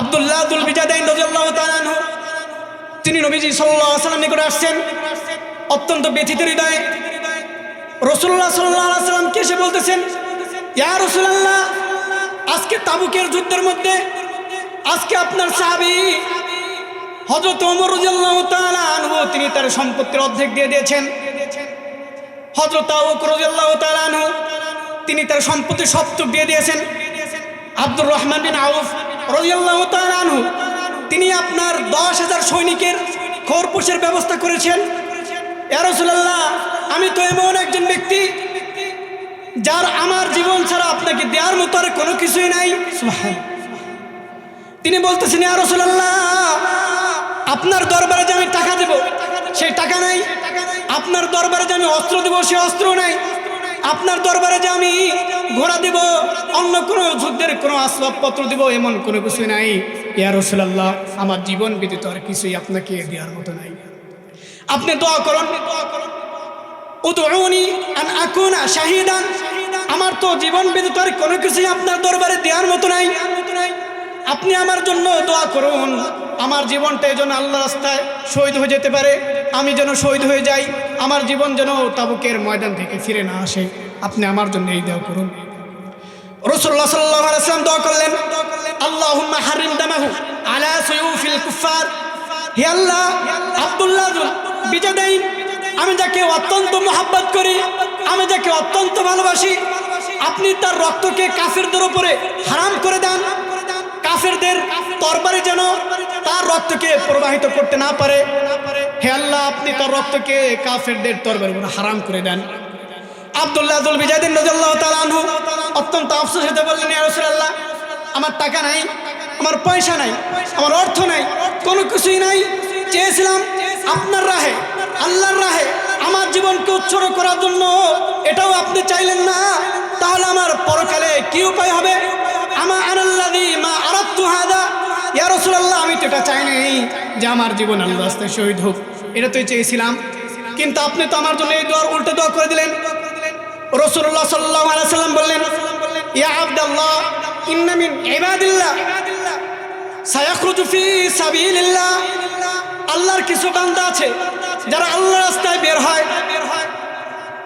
আবদুল্লাহ দুল বিজাদাইন রাদিয়াল্লাহু তাআলা তিনি নবীজি সাল্লাল্লাহু আলাইহি ওয়াসাল্লাম নিকটে আসছেন। অত্যন্ত ব্যথিত হৃদয়ে রসুল্লাহ সাল্লাহ সাল্লামকে এসে বলতেছেন, ইয়া রসুল্লাহ আজকে তাবুকের যুদ্ধের মধ্যে, আজকে আপনার সাহাবি হজরত ওমর রাদিয়াল্লাহু তাআলা আনহু, তিনি তার সম্পত্তির অর্ধেক দিয়ে দিয়েছেন। হজরত আবু রাদিয়াল্লাহু তাআলা আনহু, তিনি তার সম্পত্তির সপ্তক দিয়ে দিয়েছেন। আব্দুর রহমান বিন আউফ তিনি আপনার দশ হাজার সৈনিকের খোরপোশের ব্যবস্থা করেছেন। রাসূলুল্লাহ, আমি তো এমন একজন ব্যক্তি যার আমার জীবন ছাড়া আপনাকে দেওয়ার মতো আর কোনো কিছুই নাই। তিনি বলতেছেন, ইয়া রাসূলুল্লাহ, আপনার দরবারে যে আমি টাকা দেব, সেই টাকা নাই। আপনার দরবারে যে আমি অস্ত্র দেবো, সে অস্ত্র নাই। আপনার দরবারে যে আমি ঘোড়া দেব, অন্য কোনো যুদ্ধের কোনো আসবাবপত্র দেব, এমন কোনো কিছু নাই। ইয়া রাসূলুল্লাহ, আমার জীবন ব্যতীত আর কিছুই আপনাকে দেওয়ার মতো নাই। আপনি দোয়া করুন। উদউনি আন আকুনা শাহিদান। আমার তো জীবন ব্যতীত আর কোনো কিছুই আপনার দরবারে দেওয়ার মতো নাই। আপনি আমার জন্য দোয়া করুন। আমার জীবনটা যেন আল্লাহ রাস্তায় শহীদ হয়ে যেতে পারে। আমি যেন শহীদ হয়ে যাই, আমার জীবন যেন তাবুকের ময়দান থেকে ফিরে না আসে। আপনি আমার জন্য এই দেওয়া করুন। রসুল্লাহ সাল্লাহ আলাইসালাম দোয়া করলেন, আল্লাহুম্মা হারিম দামাহু আলা সুয়ুফিল কুফার হে আল্লাহ, আব্দুল্লাহ আমি যাকে অত্যন্ত মোহাব্বত করি, আমি যাকে অত্যন্ত ভালোবাসি, আপনি তার রক্তকে কাফেরদের উপরে হারাম করে দেন। কাফেরদের তরবারি যেন তার রক্তকে প্রবাহিত করতে না পারে। হে আল্লাহ, আপনি তার রক্তকে কাফেরদের তরবারি উপরে হারাম করে দেন। আব্দুল্লাহ আব্দুল বিজাদিন তাআলা আনহু অত্যন্ত আফসোস হতে বললেন রাসূলুল্লাহ, আমার টাকা নাই, আমার পয়সা নাই, আমার অর্থ নাই, কোনো কিছুই নাই। চেয়েছিলাম আপনার রাহে, আল্লাহর রাহে আমার জীবনকে উৎসর্গ করার জন্য। এটাও আপনি চাইলেন না। তাহলে আমার পরকালে কি উপায় হবে? আমা আনাল্লাযী মা আরাদতু হাদা। ইয়া রাসূলুল্লাহ, আমি তো এটা চাই নাই যে আমার জীবন আল্লাহর রাস্তায় শহীদ হোক। এটা তো চেয়েছিলাম। কিন্তু আপনি তো আমার জন্য এই দোয়ার উল্টে দোয়া করে দিলেন। রসুল্লাহ সাল্লাহ আলাইসাল্লাম বললেন, ইয়া আব্দাল্লাহ, ইন্না মিন ইবাদিল্লাহ, সায়াখরুজু ফি সাবিলিল্লাহ। আল্লাহর কিছু বান্দা আছে, যারা আল্লাহর রাস্তায় বের হয়।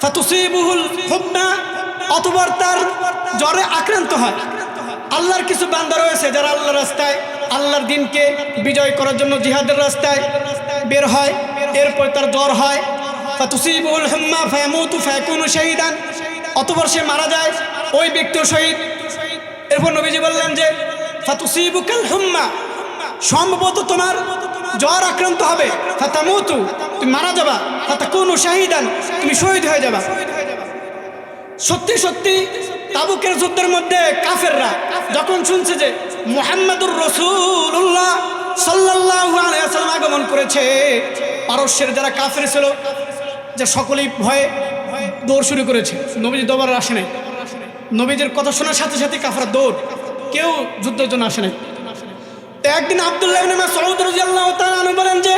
ফাতুসিবুহুল হুবনা অতবার তার জ্বরে আক্রান্ত হয়। আল্লাহর কিছু বান্দা রয়েছে যারা আল্লাহর রাস্তায়, আল্লাহর দিনকে বিজয় করার জন্য জিহাদের রাস্তায় বের হয়। এরপর তার জ্বর হয়। ফাতুসিবুল অতবার সে মারা যায় ওই ব্যক্তিও শহীদ এরপর নবীজি বললেন যে সম্ভবত তোমার জ্বর আক্রান্ত হবে। তুমি মারা যাবা। ফাতাকুনু শাহিদান, তুমি শহীদ হয়ে যাবা। সত্যি সত্যি তাবুকের যুদ্ধের মধ্যে কাফেররা যখন শুনছে যে মোহাম্মদুর রসুল্লাহ ওয়াসাল্লাম আগমন করেছে পারস্যের যারা কাফের ছিল, যে সকলেই ভয়ে দৌড় শুরু করেছে। নবীজি দরবার আসে নাই। নবীজির কথা শোনার সাথে সাথে কাফরা দৌড়। কেউ যুদ্ধের জন্য আসে নাই। তো একদিন আবদুল্লাহ বলেন যে,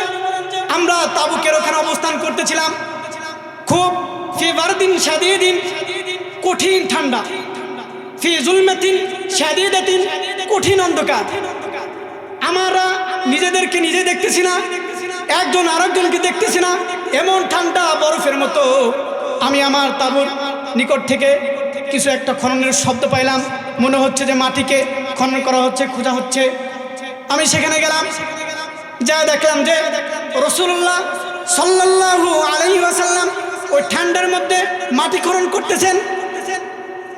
আমরা তাবুকের ওখানে অবস্থান করতেছিলাম। খুব ফিভার দিন, সাদিয়ে দিন, কঠিন ঠান্ডা। কঠিন অন্ধকার। আমরা নিজেদেরকে নিজে দেখতেছি না। একজন আরেকজনকে দেখতেছি না। এমন ঠান্ডা বরফের মতো। আমি আমার তাবুর নিকট থেকে কিছু একটা খননের শব্দ পাইলাম। মনে হচ্ছে যে মাটিকে খনন করা হচ্ছে, খোঁজা হচ্ছে। আমি সেখানে গেলাম। যা দেখলাম যে রসুল্লাহ সাল্লাল্লাহু আলাইহি ওয়াসাল্লাম ওই ঠান্ডার মধ্যে মাটি খনন করতেছেন।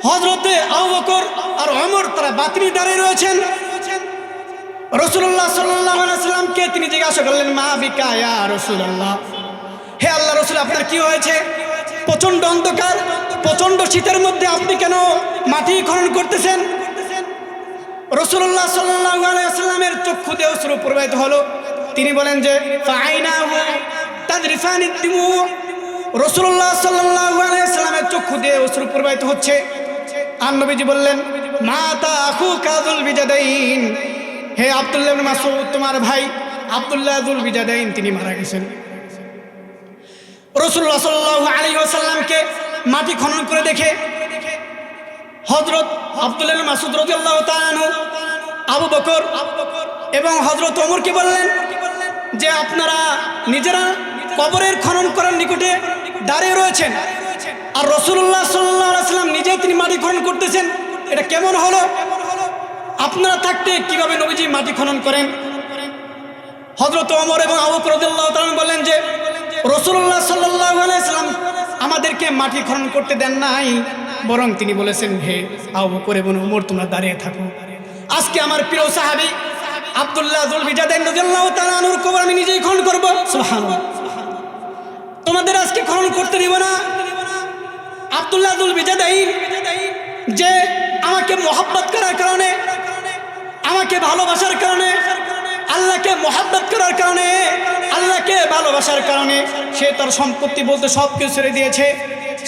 হজরতে আউ বকর আর অমর তারা বাতিনি দাঁড়িয়ে রয়েছেন। রসুল্লাহ সাল্লামকে তিনি জিজ্ঞাসা করলেন, মা বিকায়া রসুল্লাহ? হে আল্লাহ রসুল, আপনার কি হয়েছে? প্রচণ্ড অন্ধকার প্রচণ্ড শীতের মধ্যে আপনি কেন মাটি খনন করতেছেন? রসুল্লাহ সাল্লামের চক্ষু দিয়ে অশ্রু প্রবাহিত হলো। তিনি বলেন যে রসুল্লাহ সাল্লামের চক্ষু দিয়ে অশ্রু প্রবাহিত হচ্ছে। আর বললেন মাতা আখু কাজুল বিজাদাইন। হে আবদুল্লাহ মাসউদ, তোমার ভাই আবদুল্লাহ আজুল বিজাদাইন তিনি মারা গেছেন। রসুল্লাহ সাল্লাহ আলী ওসাল্লামকে মাটি খনন করে দেখে হজরত আবদুল্লাহ মাসুদ আনহু আবু বকর এবং হজরত ওমরকে বললেন যে, আপনারা নিজেরা কবরের খনন করার নিকটে দাঁড়িয়ে রয়েছেন আর রসুল্লাহ সাল্লাহ সাল্লাম নিজে তিনি মাটি খনন করতেছেন। এটা কেমন হলো? আপনারা থাকতে কীভাবে নবীজি মাটি খনন করেন? হজরত ওমর এবং আবু করদুল্লাহ বললেন যে রসুল্লাহ সাল্লাম আমাদেরকে মাটি খনন করতে দেন নাই, বরং তিনি বলেছেন, হে আবু করে এবং উমর তোমরা দাঁড়িয়ে থাকো। আজকে আমার প্রিয় সাহাবি আব্দুল্লাহ আনহুর কবর আমি নিজেই খনন করব। তোমাদের আজকে খনন করতে না। যে আমাকে মোহাব্বত করার কারণে আমাকে ভালোবাসার কারণে, আল্লাহকে মোহাব্বত করার কারণে, আল্লাহকে ভালোবাসার কারণে সে তার সম্পত্তি বলতে সব কিছু ছেড়ে দিয়েছে।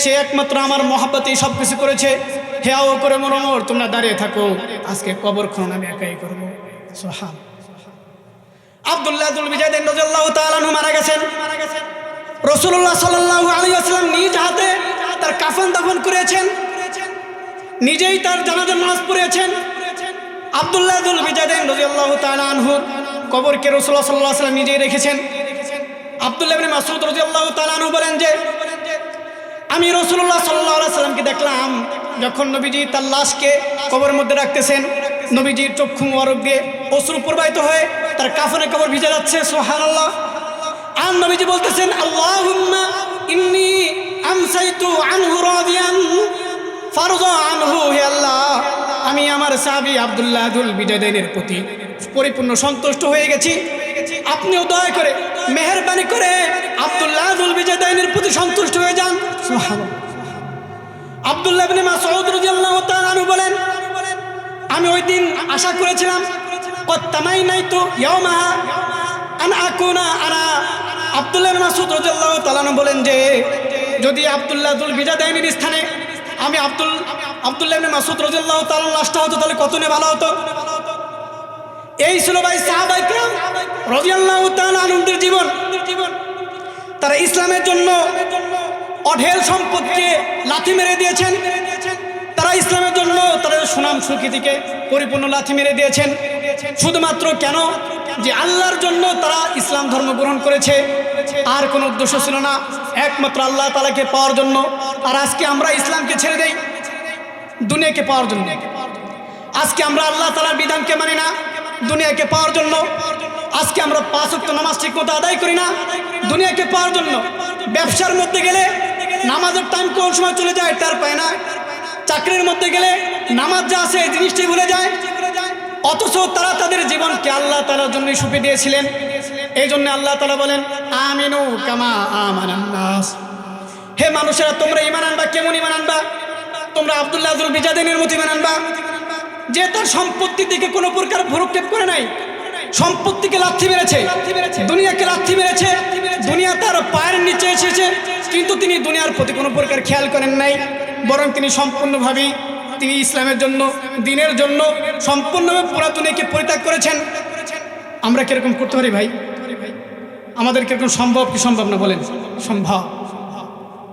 সে একমাত্র আমার মহাব্বতেই সব কিছু করেছে হেয়াও করে মরমর তোমরা দাঁড়িয়ে থাকো। আজকে কবর খনন আমি একাই করব। সোহান আব্দুল্লাহ নিজেই তার জানাজার নামাজ আব্দুল্লাহ দুল বিজাদিন রাদিয়াল্লাহু তাআলা আনহু কবরকে রাসূলুল্লাহ সাল্লাল্লাহু আলাইহি নিজেই রেখেছেন। আব্দুল্লাহ ইবনে মাসউদ রাদিয়াল্লাহু তাআলা বলেন যে, আমি রসুল্লাহ সাল্লাহ সাল্লামকে দেখলাম যখন নবীজি তার লাশকে কবরের মধ্যে রাখতেছেন। নবীজির চক্ষু মোবারক দিয়ে অশ্রু প্রবাহিত হয়ে তার কাফনে কবর ভিজে যাচ্ছে সোহান আল্লাহ আর নবীজি বলতেছেন, আল্লাহুম্মা ইন্নি আমসাইতু আনহু রাদিয়ান, ফারজা আনহু আল্লাহ। আমি আমার সাহাবী আব্দুল্লাহ দুল বিজয়দের প্রতি পরিপূর্ণ সন্তুষ্ট হয়ে গেছি। আপনিও দয়া করে মেহরবানি করে আব্দুল্লাহ দুল বিজয়দের প্রতি সন্তুষ্ট হয়ে যান। আব্দুল্লাহ ইবনে মাসউদ রাদিয়াল্লাহু তাআলা বলেন আমি ওই দিন আশা করেছিলাম কত তামাই নাই তো ইয়াউমাহা আন আকুনা আনা। আব্দুল্লাহ মাসউদ রাদিয়াল্লাহু তাআলা বলেন যে যদি আব্দুল্লাহ দুল বিজাদাইনের স্থানে আমি আব্দুল আবদুল্লাহ মাসুদ রাজিয়াল্লাহ তাল লাশটা হতো, তাহলে কত নে ভালো হতো? এই ছিল ভাই সাহাবাইকরাম রাদিয়াল্লাহু তাআলা আনন্দের জীবন। তারা ইসলামের জন্য অঢেল সম্পদকে লাথি মেরে দিয়েছেন। তারা ইসলামের জন্য তাদের সুনাম সুকৃতিকে পরিপূর্ণ লাথি মেরে দিয়েছেন। শুধুমাত্র কেন? যে আল্লাহর জন্য তারা ইসলাম ধর্ম গ্রহণ করেছে। আর কোনো উদ্দেশ্য ছিল না। একমাত্র আল্লাহ তালাকে পাওয়ার জন্য। আর আজকে আমরা ইসলামকে ছেড়ে দেয় দুনিয়াকে পাওয়ার জন্য। আজকে আমরা আল্লাহ তালার বিধানকে মানি না, দুনিয়াকে পাওয়ার জন্য। আজকে আমরা পাঁচ অক্ট নামাজ ঠিক মতো আদায় করি না, দুনিয়াকে পাওয়ার জন্য। ব্যবসার মধ্যে গেলে নামাজের টাইম কোন সময় চলে যায় তার পায় না। চাকরির মধ্যে গেলে নামাজ যা আছে এই জিনিসটি ভুলে যায়। অথচ তারা তাদের জীবনকে আল্লাহ তালার জন্যই সুপে দিয়েছিলেন। এই জন্য আল্লাহ তালা বলেন, আমিনু কামা আমানান্নাস হে মানুষেরা, তোমরা ইমান আনবা, কেমন ইমান আনবা? তোমরা আব্দুল্লাহ আব্দুল বিজাদিনের মতো আনবা যে তার সম্পত্তি থেকে কোনো প্রকার ভরক্ষেপ করে নাই। সম্পত্তিকে লাথি মেরেছে। দুনিয়াকে লাথি মেরেছে। দুনিয়া তার পায়ের নিচে এসেছে। কিন্তু তিনি দুনিয়ার প্রতি কোনো প্রকার খেয়াল করেন নাই। বরং তিনি সম্পূর্ণভাবেই তিনি ইসলামের জন্য, দিনের জন্য সম্পূর্ণভাবে পুরা দুনিয়াকে পরিত্যাগ করেছেন। আমরা কীরকম করতে পারি ভাই? আমাদের কীরকম সম্ভব কি সম্ভব না বলেন? সম্ভব।